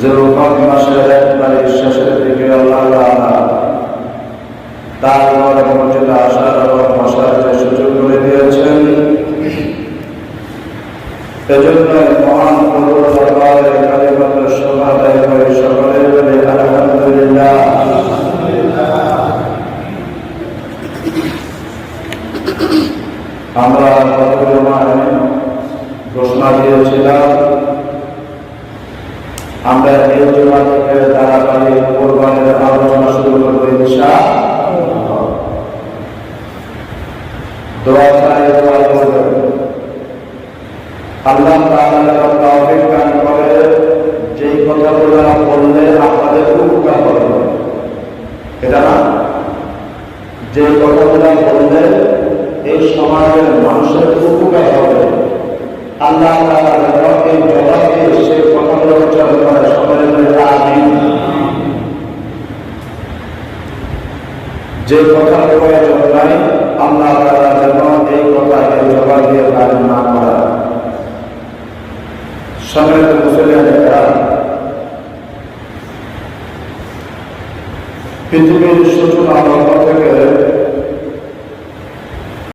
জুলফাত মাসের এক তারিখ শেষের দিকে আল্লাহ সুযোগ করে দিয়েছেন। এজন্য মহান প্রভুর Thank you. মাসে ঘোষণা দিয়েছিলাম, আমরা এই জমা থেকে তাড়াতাড়ি কোরবানের আলোচনা শুরু করব ইনশা দোয়া চাই দোয়া করবেন আল্লাহ তাআলা তৌফিক দান করে যেই কথাগুলো বললে আপনাদের উপকার হবে। এটা যে কথাগুলো বললে সমাজের মানুষের উপকার হবে। আল্লাহ যে কথা প্রয়োজন নাই, আল্লাহ যেন এই কথাকে জবাব দিয়ে না করা পৃথিবীর সূচনা থেকে